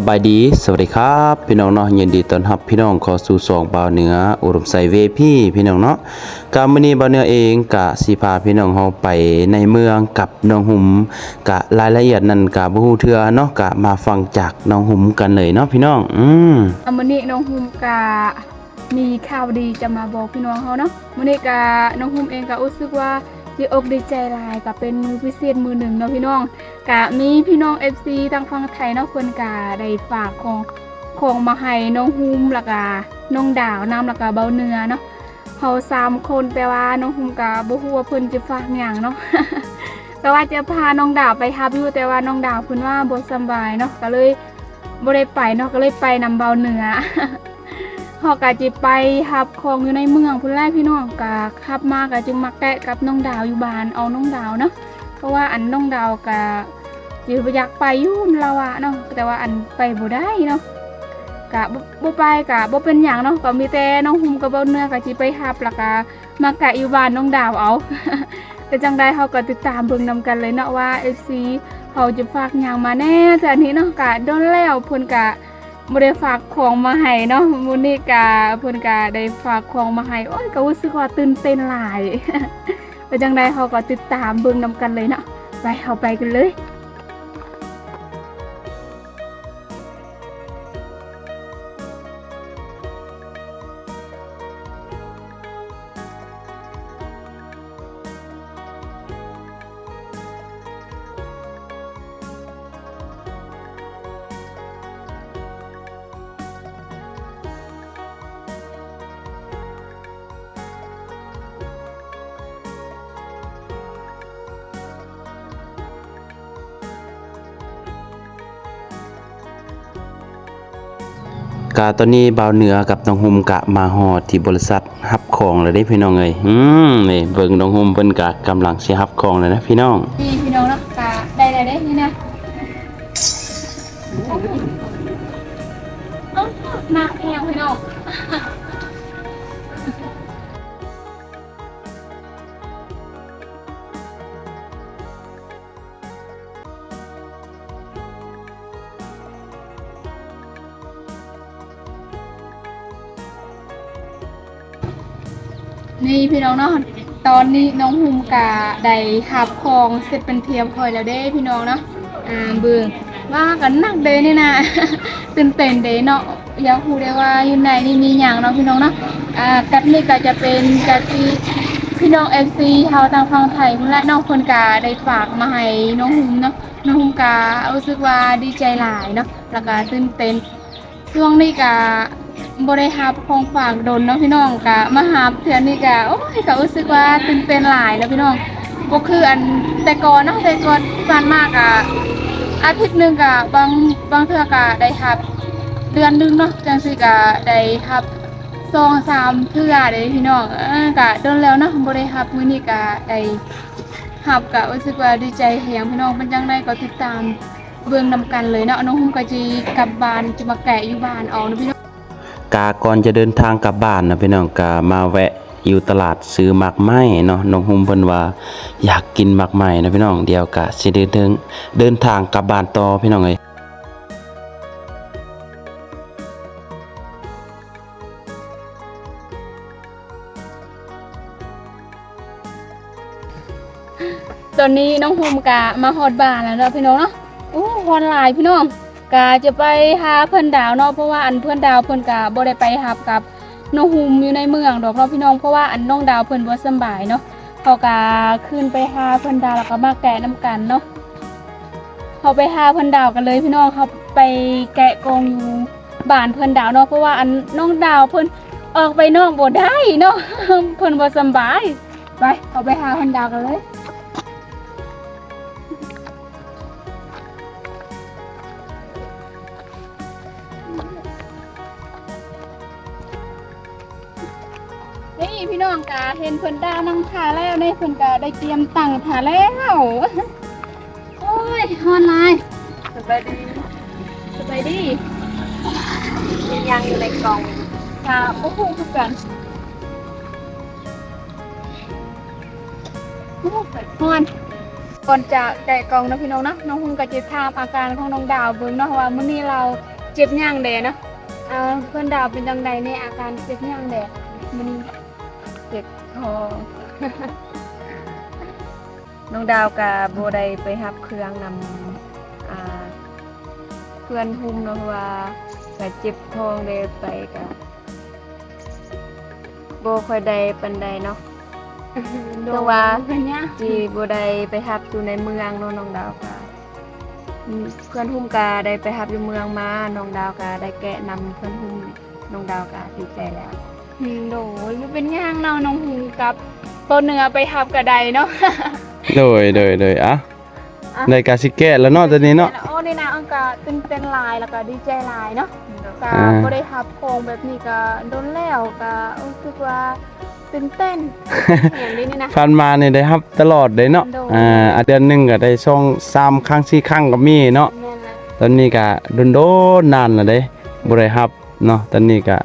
สบายดี สวัสดีครับ พี่น้องเนาะยินดีต้อนรับพี่น้องข้าสู่สองบ่าวเหนืออุดมใส่เวพี่พี่น้องเนาะกามื้อนี้บ่าวเหนือเองกะสิพาพี่น้องเฮาไปในเมืองกับน้องหุมกะรายละเอียดนั้นกะบ่ฮู้เทื่อเนาะกะมาฟังจากน้องหุมกันเลยเนาะพี่น้อง อืมอามื้อนี้น้องฮุมกะมีข่าวดีจะมาบอกพี่น้องเฮาเนาะมื้อนี้กะน้องฮุมเองก็รู้สึกว่า ดีอกดีใจหลายก็เป็นมือพิเศษมือหนึ่งเนาะพี่น้องกะมีพี่น้อง FC ทางฝั่งไทยเนาะเพิ่นกะได้ฝากของของมาให้น้องฮุมแล้วก็น้องดาวนํแล้วก็เบาเนื้อเนาะเฮาสามคนแต่ว่าน้องฮุมกะบ่ฮู้ว่าเพิ่นจะฝากหยังเนาะแต่ว่าจะพาน้องดาวไปรับอยู่แต่ว่าน้องดาวเพิ่นว่าบ่สบายเนาะก็เลยบ่ได้ไปเนาะก็เลยไปนำเบาเนื้อ เฮาก็จิไปหับของอยู่ในเมืองพุ่นแรกพี่น้องก็ขับมาก็จึงมาแกะกับน้องดาวอยู่บ้านเอาน้องดาวเนาะเพราะว่าอันน้องดาวก็สิอยากไปอยู่เราอะเนาะแต่ว่าอันไปบ่ได้เนาะก็บ่ไปก็บ่เป็นหยังเนาะก็มีแต่น้องหุมกับเบ้าเนื้อก็สิไปหับแล้วก็มาแกะอยู่บ้านน้องดาวเอาแต่จังใดเฮาก็ติดตามเบิ่งนำกันเลยเนาะว่า FC เขาจะฝากหยังมาแน่แต่อันนี้เนาะกะโดนแล้วเพิ่นกะ บ่ได้ฝากของมาให้เนาะมื้อนี้กาเพิ่นกาได้ฝากของมาให้โอ้ยก็รู้สึกว่าตื่นเต้นหลายไปจังไดเขาก็ติดตามเบิ่งนำกันเลยเนาะไปเฮาไปกันเลย กาตอนนี้บ่าวเหนือกับน้องหุมกะมาฮอดที่บริษัทรับของเลยได้พี่น้องเอ้ยอืมนี่เบิ่งน้องหุมเพิ่นกะกำลังสิรับของเลยนะพี่น้องนี่พี่น้องเนาะกะได้ได้ได้นี่นะเอาหนัก นี่พี่น้องเนาะตอนนี้น้องหุมกะได้หับของเสร็จเป็นเทียมคอยแล้วเด้พี่น้องเนาะอ่าเบิ่งว่ากันหนักเด้นี่นะตื่นเต้นเด้เนาะอยากรู้ได้ว่าอยู่ในนี่มีหยังเนาะพี่น้องเนาะอ่ากับนี่ก็จะเป็นกะที่พี่น้อง FC เฮาทางฝั่งไทยและน้องเพิ่นกะได้ฝากมาให้น้องหุมเนาะน้องหุมกะรู้สึกว่าดีใจหลายเนาะแล้วก็ตื่นเต้น ช่วงนี้ก็บ่ได้รับของฝากโดนเนาะพี่น้องก็มาหาเทื่อนี้ก็โอ้ยก็รู้สึกว่าตื่นเต้นหลายแล้วพี่น้องบ่คืออันแต่ก่อนเนาะแต่ก่อนผ่านมาก็อาทิตย์หนึงก็บางบางเทื่อก็ได้รับ เดือนนึงเนาะจังซี่ก็ได้รับสองสามเทื่อเด้พี่น้องก็โดนแล้วเนาะบ่ได้รับมื้อนี้ก็ได้รับก็รู้สึกว่าดีใจแฮงพี่น้องเป็นจังไดก็ติดตาม เบื้องนำกันเลยเนาะน้องหุ้มก็จีกลับบ้านจะมาแกะอยู่บ้านเอานะพี่น้องกาก่อนจะเดินทางกลับบ้านนะพี่น้องกามาแวะอยู่ตลาดซื้อหมากไม้เนาะน้องหุมเพิ่นว่าอยากกินหมากไม้นะพี่น้องเดียวกะสิเดินทางเดินทางกลับบ้านต่อพี่น้องเอ้ยตอนนี้น้องหุ้มกะมาฮอดบ้านแล้วเนาะพี่น้องเนาะโอ้ฮอดหลายพี่น้องกะจะไปหาเพื่อนดาวเนาะเพราะว่าอันเพื่อนดาวเพิ่อนกะบ่ได้ไปหับกับน้องหุมอยู่ในเมืองดอกเนาะพี่น้องเพราะว่าอันน้องดาวเพิ่อนบ่สบายเนาะเขากะขึ้นไปหาเพื่อนดาวแล้วก็มาแกะน้ำกันเนาะเขาไปหาเพื่อนดาวกันเลยพี่น้องเขาไปแกะกองอยู่บ้านเพื่อนดาวเนาะเพราะว่าอันน้องดาวเพิ่อนออกไปนอกบ่ได้เนาะเพิ่อนบ่สบายไปเขาไปหาเพื่อนดาวกันเลย นี่พี่น้องกาเห็นเพิ่นดาวนั่งทาแล้วนี่เพิ่นกาได้เตรียมตังทาแล้วโอ้ยฮอนไลน์สบายดีสบายดียังอยู่ในกล่องกาโอ้โหคือกันโอ้ยฮอนก่อนจะแกะกล่องนะพี่น้องเนาะน้องฮุงก็จะถามอาการของน้องดาวเบิ่งเนาะว่ามื้อนี้เราเจ็บย่างแดเนาะอ่าเพื่อนดาวเป็นจังใดในอาการเจ็บย่างแดมื้อนี้ เจ็บคอ น้องดาวกับโบได้ไปรับเครื่องนำอ่าเพื่อนหุ้มเนาะว่าก็เจ็บท้องเลยไปกับโบค่อยได้ปันใดเนาะแต่ว่า เป็นย่างจีโบได้ไปรับอยู่ในเมืองเนาะน้องดาวก็อืมเพื่อนหุ้มกาได้ไปรับอยู่เมืองมา น้องดาวกาได้แกะนำเพื่อนหุ้มน้องดาวกาดีใจแล้ว อืมโดยบ่เป็นย่างเนาะน้องฮุงกับเปาเนื้อไปทับกระไดเนาะ โดยโดยโดยอะอะในกาสิแก้แล้วเนาะตอนนี้เนาะ โอ้นี่นะอังกะตื่นเต้นหลายแล้วก็ดีใจหลายเนาะก็อ่า บ่ได้ทับโครงแบบนี้ก็โดนแล้วก็รู้สึกว่าตื่นเต้นอย่างนี้นี่นะ ฟันมานี่ได้รับตลอดเลยเนาะ โดย อ่าอาเดือนหนึงก็ได้ช่อง3ครั้ง4ครั้งก็มีเนาะ แม่นเลยตอนนี้ก็โดนๆนานแล้วเด้บ่ได้รับเนาะ ตอนนี้ก็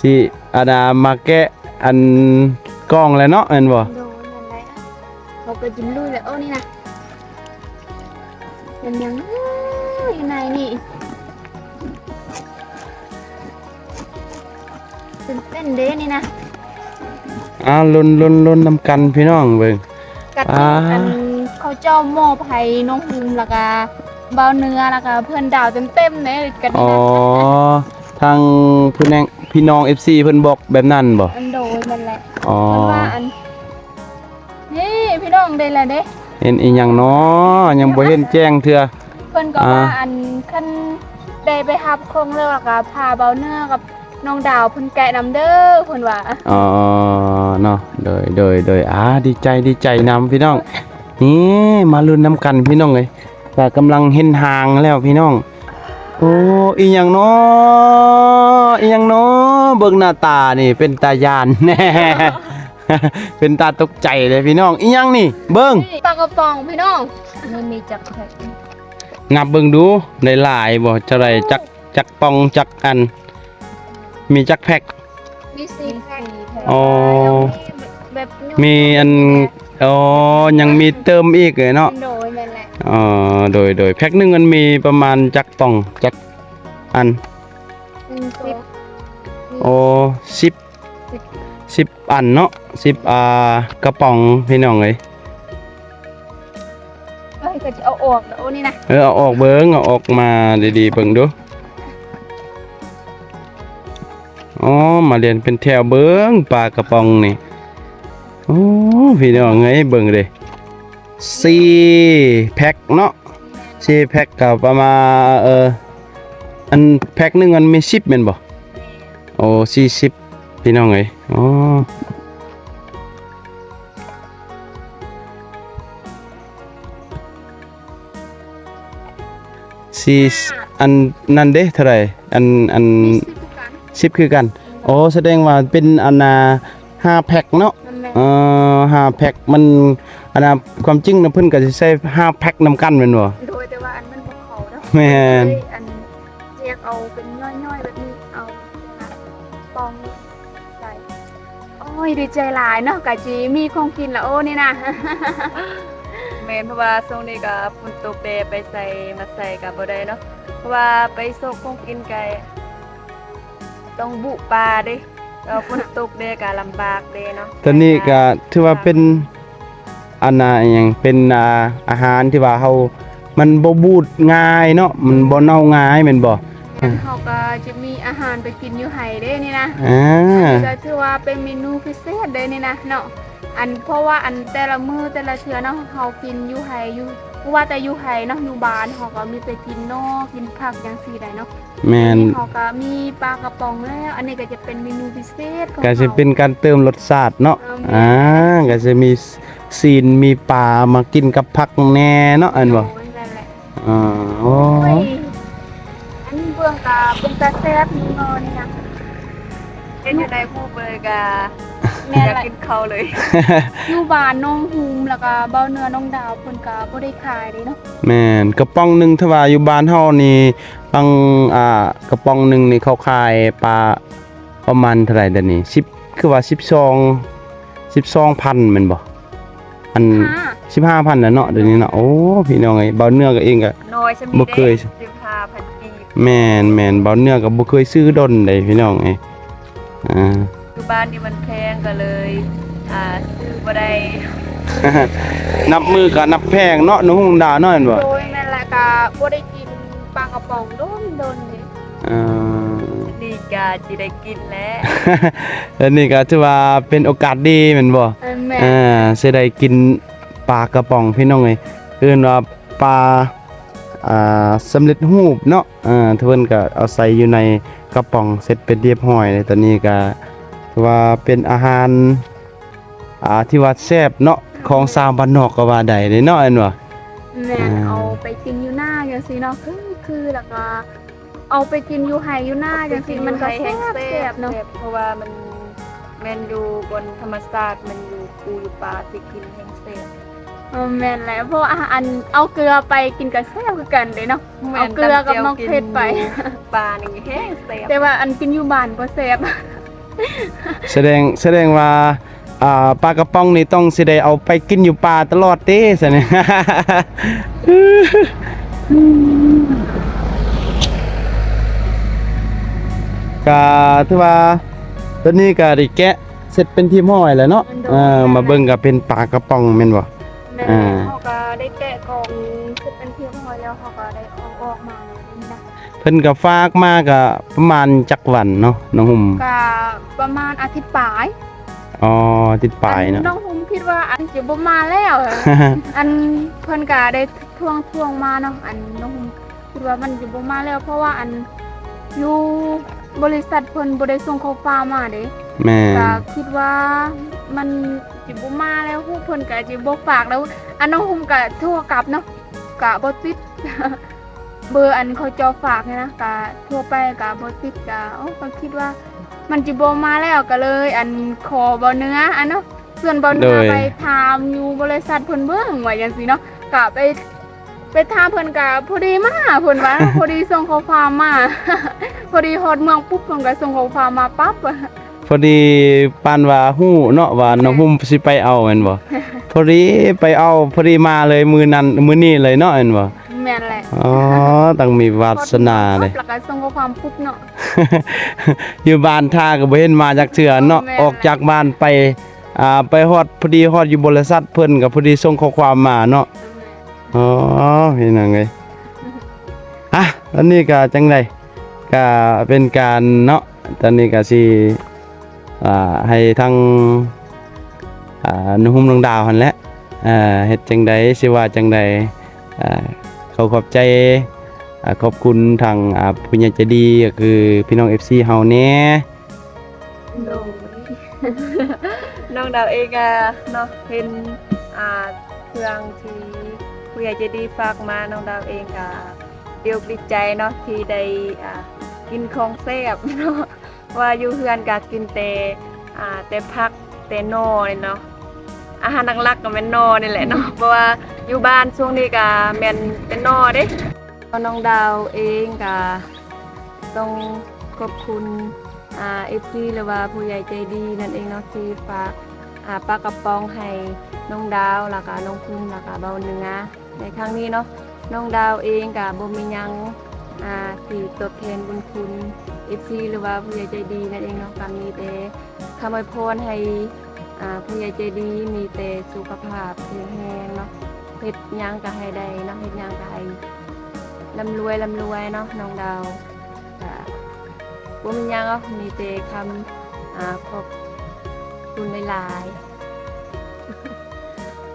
สิ อาดามาแกะอันกล้องแล้วเนาะแม่นบ่โดนนั่นแหละเขาไปกินลุยแล้วโอ้นี่นะเป็นยังเอ้ยอยู่ไหนนี่ตื่นเต้นเด้นี่นะอ้าวลุ้นลุ้นลุ้นนำกันพี่น้องเบิ่ง กัดอ่า อันเขาเจ้าหม้อไผ่น้องฮูมแล้วก็เบาเนื้อแล้วก็เพื่อนดาวเต็มๆเลยกันอ๋นี่อนะทางพี่น้อง พี่น้อง FC เพิ่นบอกแบบนั้นบ่อันโดยมันแหละอ๋อเพิ่นว่าอันนี่พี่น้องได้แล้วเด้เห็นอีหยังเนาะยังบ่เห็นแจ้งเทื่อเพิ่นก็อ่าว่าอันคันได้ไปรับโครงเรือแล้วก็พาเบาเนื้อกับน้องดาวเพิ่นแกะนํเด้อเพิ่นว่าอ๋อเนาะโดยโดยโดยอ่าดีใจดีใจนำพี่น้องนี่มาลุ้นนำกันพี่น้องเอ้ยก็กำลังเห็นหางแล้วพี่น้อง โอ้อีหยังเนาะ อีหยังเนาะเบิ่งหน้าตานี่เป็นตายานแน่ เป็นตาตกใจเลยพี่น้องอีหยังนี่ เบิ่งปลากระป๋องพี่น้องนี่มีจักรแพ็คนับเบิ่งดูได้หลายบ่จะได้จักจักปองจักอัน มีจักแพ็ค มีสีแพ็คอ๋อ แบบนุ่มีอันอ๋อยังมีเติมอีกเลยเนาะโดยนั่นแหละอ๋อโดยโดยแพ็คหนึงมันมีประมาณจักปองจักอันอืม สิบโอ้สิบสิบอันเนาะสิบอ่ากระป๋องพี่น้องเอ้ยเอ้ยก็จะเอาออกแล้วโอ้นี่นะเออเอาออกเบิ่งเอาออกมาดีๆเบิ่งดูอ๋อมาเรียนเป็นแถวเบิ่งปลากระป๋องนี่โอ้พี่น้องเอ้ยเบิ่งเด้สี่แพ็คเนาะสี่แพ็คก็ประมาณเออ อันแพ็คหนึงมันมี10แม่นบ่โอ้40พี่น้องเอ้ยอ๋อสี่อันนั่นเด้เท่าไหร่อันอันมีสิบกันสิบคือกันโอ้แสดงว่าเป็นอันนาห้าแพ็คเนาะนั่นแหละเอ่อห้าแพ็คมันอันนาความจริงนะเพิ่นก็สิใช้ห้าแพ็คนำกันแม่นบ่โดยแต่ว่าอันมันบ่เข้าเนาะแม่นเล ยอันแยกเอาเป็นย่อยๆ แบบนี้เอาปองใส่โอ้ยดีใจหลายเนาะกะจีมีของกินล้วโอ้นี่นะแม่นเพราะว่าช่วงนี้ก็ฝนตกแดดไปใส่มาใส่กับบ่ได้เนาะเพราะว่าไปโซกคงกินไก่ต้องบุปลาเด้ก็ฝนตกแดดก็ลำบากเด้เนาะตอนนี้ก็ถือว่าเป็นอันน่ะหยังเป็นอ่าอาหารที่ว่าเฮามันบ่บูดง่ายเนาะมันบ่เน่าง่ายแม่นบ่ งั้นเขาก็จะมีอาหารไปกินอยู่ไห้เด้นี่นะอ่าก็ถือว่าเป็นเมนูพิเศษเด้นี่นะเนาะอันเพราะว่าอันแต่ละมื้อแต่ละเทื่อเนาะเขากินอยู่ไห้อยู่เพราะว่าแต่อยู่ไห้เนาะอยู่บ้านเขาก็มีแต่กินเนาะกินผักอย่างซี่ได้เนาะแม่นเขาก็มีปลากระป๋องแล้ว อันนี้ก็จะเป็นเมนูพิเศษของก็จะเป็นขาการเติมรสชาติเนาะอ่าอ่าก็จะมีซีนมีปลามากินกับผักแหน่เนาะอันบ่โอ้ยนั่นแหละอ่าโอ้โอ้ยอันนี้เบื้องกาเป็นตาแซ่บนี่เนาะนี่นะเฮ็ดอยู่ในผู้เบยก็แม่อยากละกินข้าวเลยอยู่บ้านน้องฮูมแล้วก็เบ้าเนื้อน้องดาวเพิ่นก็บ่ได้ขายเด้เนาะแม่นกระป๋องหนึงถ้าว่าอยู่บ้านเฮานี่บางอ่ากระป๋องหนึงนี่เขาขายปลาประมาณเท่าไหร่เดี๋ยวนี้10คือว่า12 12,000แม่นบ่อันห้า15,000แล้วเนาะเดี๋ยวนี้เนาะโอ้พี่น้องเอ้ยเบาเนื้อก็เองก็น้อยใช่ไหมบ่เคยสิบห้าพันกีบ แม่นแม่นเบาเนื้อก็บ่เคยซื้อดนเลยพี่น้องเอ้ยอ่าคือบ้านนี่มันแพงก็เลย อ่าซื้อบ่ได้นับมือก็นับแพงเนาะน้องหงดาเนาะเห็นบ่โดยนั่นแหละก็บ่ได้กินปลากระป๋องโดนโดนเลยอ่าดีกาสิได้กินแล้วแล้วนี่ก็ถือว่าเป็นโอกาสดีแม่นบ่เออแม่อ่าสิได้กินปลากระป๋องพี่น้องเอ้ยเอิ้นว่าปลา อ่าสำเร็จรูปเนาะอ่าเพิ่นก็เอาใส่อยู่ในกระป๋องเสร็จเป็นเรียบร้อยเลยตอนนี้ก็ถือว่าเป็นอาหารอ่าที่ว่าแซ่บเนาะของชาวบ้านนอกก็ว่าได้เด้เนาะเห็นบ่แม่อ่าเอาไปกินอยู่หน้าจังซี่เนาะคือคือแล้วก็เอาไปกินอยู่ไห้อยู่หน้าจังซี่มันก็แซ่บแซ่บเนาะเพราะว่ามันแม่นอยู่บนธรรมชาติมันอยู่ปูอยู่ปลาสิกินแห้งเซ่บเออ แม่นแหล้วเพราะว่าอันเอาเกลือไปกินกับแซ่บคือกันเด้เนาะเอาเกลือกับน้องเพชรไปปลานี่แห้งเซ่บแต่ว่าอันกินอยู่บ้านบ่แซ่บแสดงแสดงว่าอ่าปลากระป๋องนี่ต้องสิได้เอาไปกินอยู่ป่าตลอดเด้ซะเนี่ยก็ถือว่าตอนนี้ก็ได้แกะเสร็จเป็นที่ห้อยแล้วเนาะเออมาเบิ่งก็เป็นปลากระป๋องแม่นบ่ แม่อ่าเขาก็ได้แกะกล่องคือเป็นเพียงพอแล้วเขาก็ได้เอาออกมานี่นะเพิ่นก็ฝากมาก็ประมาณจักวันเนาะน้องหุ่มก็ประมาณอาทิตย์ปลายอ๋อติดปลายเนาะน้องหุมคิดว่าอันจะบ่มาแล้ว อันเพิ่นก็ได้ทวงทวงมาเนาะอันน้องหุมคิดว่ามันจะบ่มาแล้ว เพราะว่าอันอยู่บริษัทเพิ่นบ่ได้ส่งข้อความมาเด้แม่ก็คิดว่า มันสิบ่มาแล้วฮู้เพิ่นก็สิบ่ฝากแล้วอันน้องหุมก็โทรกลับเนาะก็บ่ติดเบอร์อันเขาจอฝากเนี่ยนะก็โทรไปก็บ่ติดก็เอ้าก็คิดว่า มันจิบ่มาแล้วก็เลย อันขอบ่เนื้ออันเนาะส่วนบ่เนื้อไปถามอยู่บริษัทเพิ่นเบิ่งว่าจังซี่เนาะก็ไปไปถามเพิ่นก็พอดีมาเพิ่นว่าพอดีส่งข้อความมาพอดีฮอดเมืองปุ๊บเพิ่นก็ส่งข้อความมาปั๊บพ อดีปานว่าฮู้เนาะว่าน้องหุ่มสิไปเอาแม่นบ่พอดีไปเอาพอดีมาเลยมือนั้นมือนี้เลยเนาะแม่นบ่แม่นแหละอ๋อต้องมีวาสนาเลยแล้วก็ส่งข้อความปุ๊บเนาะอยู่บ้านท่าก็บ่เห็นมาจากเทื่อเนาะแม่นออกจากบ้านไปอ่าไปฮอดพอดีฮอดอยู่บริษัทเพิ่นก็พอดีส่งข้อความมาเนาะอ๋อพี่น้องเอ้ยอะตอนนี้ก็จังไดก็เป็นการเนาะตอนนี้ก็สิอ่า ให้ทางอ่านุ่มน้องดาวหันแหละเฮ็ดจังไดสิว่าจังไดเขาขอบใจขอบคุณทางผู้ใหญ่ใจดีก็คือพี่น้อง FC เฮาแน่โดยน้องดาวเองอะเนาะเห็นอ่าเครื่องที่ผู้ใหญ่ใจดีฝากมาน้องดาวเองก็เดียวดีใจเนาะที่ได้อ่ากินของแซ่บเนาะ ว่าอยู่เฮือนก็กินแต่อ่าแต่พักแต่นอนี่เนาะอาหารหลักๆก็แม่นนอนี่แหละเนาะเพราะว่าอยู่บ้านช่วงนี้ก็แม่นเป็นนอเด้น้องดาวเองก็ต้องขอบคุณอ่าเอฟซีหรือว่าผู้ใหญ่ใจดีนั่นเองเนาะที่ฝากอ่าปลากระป๋องให้น้องดาวแล้วก็น้องภูมิแล้วก็เบาเนื้อในครั้งนี้เนาะน้องดาวเองก็บ่มีหยังอ่าสิตอบแทนบุญคุณ เอฟซีหรือว่าผู้ใหญ่ใจดีนั่นเองเนาะก็มีแต่คำอวยพรให้อ่าผู้ใหญ่ใจดีมีแต่สุขภาพแข็งแรงเนาะเฮ็ดยังก็ให้ได้เนาะเฮ็ดยังก็ให้ร่ำรวยร่ำรวยเนาะน้องดาวก็ว่มีหยังก็มีแต่คำอ่าขอบคุณหลายๆ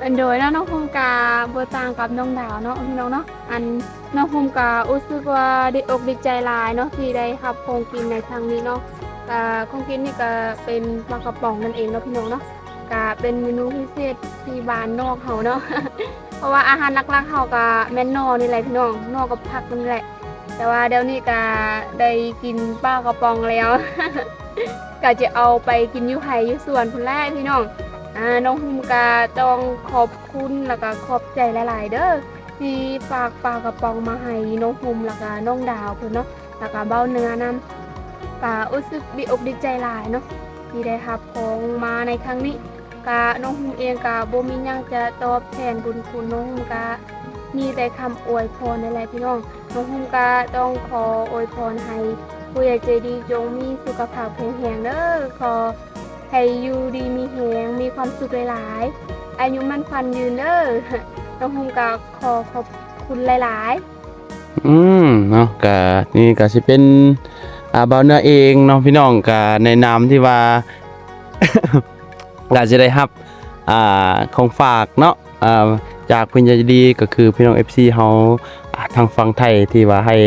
อันโดยแล้วน้องภูมิกาบ่ต่างกับน้องดาวเนาะพี่น้องเนาะอัน น้องภูมิการู้สึกว่าดีอกดีใจหลายเนาะที่ได้รับของกินในครั้งนี้เนาะก็ของกินนี่ก็เป็นปลากระป๋องนั่นเองเนาะพี่น้องเนาะก็เป็นเมนูพิเศษที่บ้านนอกเฮาเนาะ เพราะว่าอาหารหลักๆเฮาก็แม่นนอนี่แหละพี่น้องนอกกับผักนี่แหละ แต่ว่าเดี๋ยวนี้ก็ได้กินปลากระป๋องแล้ว ก็จะเอาไปกินยู่ไห่อยู่สวนพุ่นแรกพี่น้องอ่าน้องหุมกาต้องขอบคุณแล้วก็ขอบใจหลาย ๆ เด้อ ที่ฝากปลากระป๋องมาให้น้องหุมแล้วก็น้องดาวเพิ่นเนาะแล้วก็เบ้าเนื้อนำก็รู้สึกดีอกดีใจหลายเนาะที่ได้รับของมาในครั้งนี้กะน้องฮุมเองกะบ่มีหยังจะตอบแทนบุญคุณน้องฮุมกะมีแต่คำอวยพรนั่นแหละพี่น้องน้องฮุมกะต้องขออวยพรให้ผู้ใหญ่ใจดีจงมีสุขภาพแข็งแรงเด้อขอให้อยู่ดีมีแฮงมีความสุขหลายๆอายุมั่นขวัญยืนเด้อ น้องฮุมกะขอขอบคุณหลายๆอืมเนาะก็นี่ก็สิเป็นอ่าเบาเนื้อเองเนาะพี่น้องก็ในนามที่ว่า ก็จะได้รับอ่าของฝากเนาะอ่าจากเพิ่นใจดีก็คือพี่น้อง FC เฮาอ่าทางฝั่งไทยที่ว่าให้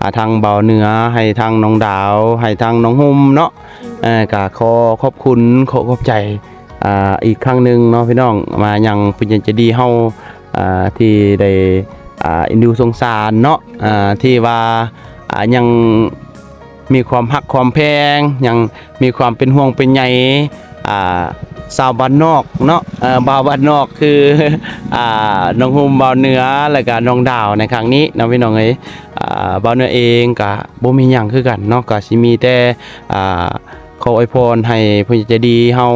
อ่าทางเบาเหนือให้ทางน้องดาว ให้ทางน้องหุ่มเนาะเอ่อก็ขอขอบคุณขอขอบใจ อีกครั้งหนึ่งเนาะพี่น้องมายังเป็นยังจะดีเฮาอ่าที่ได้อ่าอินดูสงสารเนาะที่ว่ายังมีความหักความแพง ยังมีความเป็นห่วงเป็นใยอ่าสาวบ้านนอกเนาะเอ่อบ่าวบ้านนอกคืออ่าน้องหุ่มบ่าวเหนือแล้วก็น้องดาวในครั้งนี้เนาะพี่น้องเอ้ยอ่าบ่าวเหนือเองก็บ่มีหยังคือกันเนาะก็สิมีแต่อ่า ขออวยพรให้ผู้ใจดีเฮา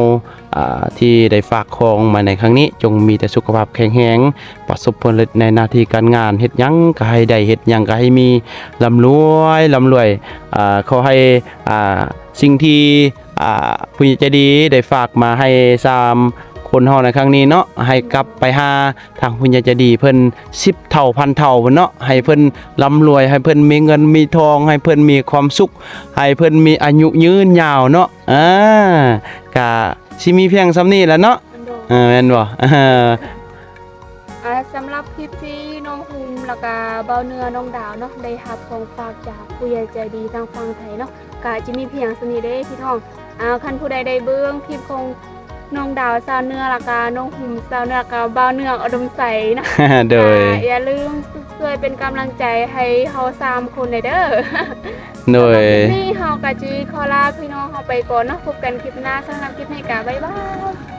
อ่าที่ได้ฝากของมาในครั้งนี้ จงมีแต่สุขภาพแข็งแรงประสบผลสำเร็จในหน้าที่การงานเฮ็ดหยังก็ให้ได้เฮ็ดหยังก็ให้มีร่ำรวยร่ำรวยอ่าขอให้อ่าสิ่งที่อ่าผู้ใหญ่ใจดีได้ฝากมาให้ซาม คนเฮาในครั้งนี้เนาะให้กลับไปหาทางผู้ใหญ่ใจดีเพิ่น10เท่าพันเท่าพุ่นเนาะให้เพิ่นร่ำรวยให้เพิ่นมีเงินมีทอง ให้เพิ่นมีความสุข ให้เพิ่นมีอายุยืนยาวเนาะอ่ากะสิมีเพียงซำนี้แหล้วเนาะเออแม่นบ่เอออ่าสำหรับคลิปที่น้องภูมิแล้วก็เบาเนื้อน้องดาวเนาะได้รับของฝากจากผู้ใหญ่ใจดีทางฝั่งไทยเนาะก็จะมีเพียงสนิทเด้พี่น้องอ่าคันผู้ใดได้เบิ่งคลิปของ น้องดาวสาวเนื้อแล้วก็น้องภูมิสาวเนื้อกับเบาเนื้ออุดมใสนะโดยอ่าอย่าลืมช่วยเป็นกำลังใจให้เฮาสามคนได้เด้อโดยสำหรับคลิปนี้เฮาก็จิขอลาพี่น้องเฮาไปก่อนเนาะพบกันคลิปหน้าสำหรับคลิปนี้ก็บ๊ายบาย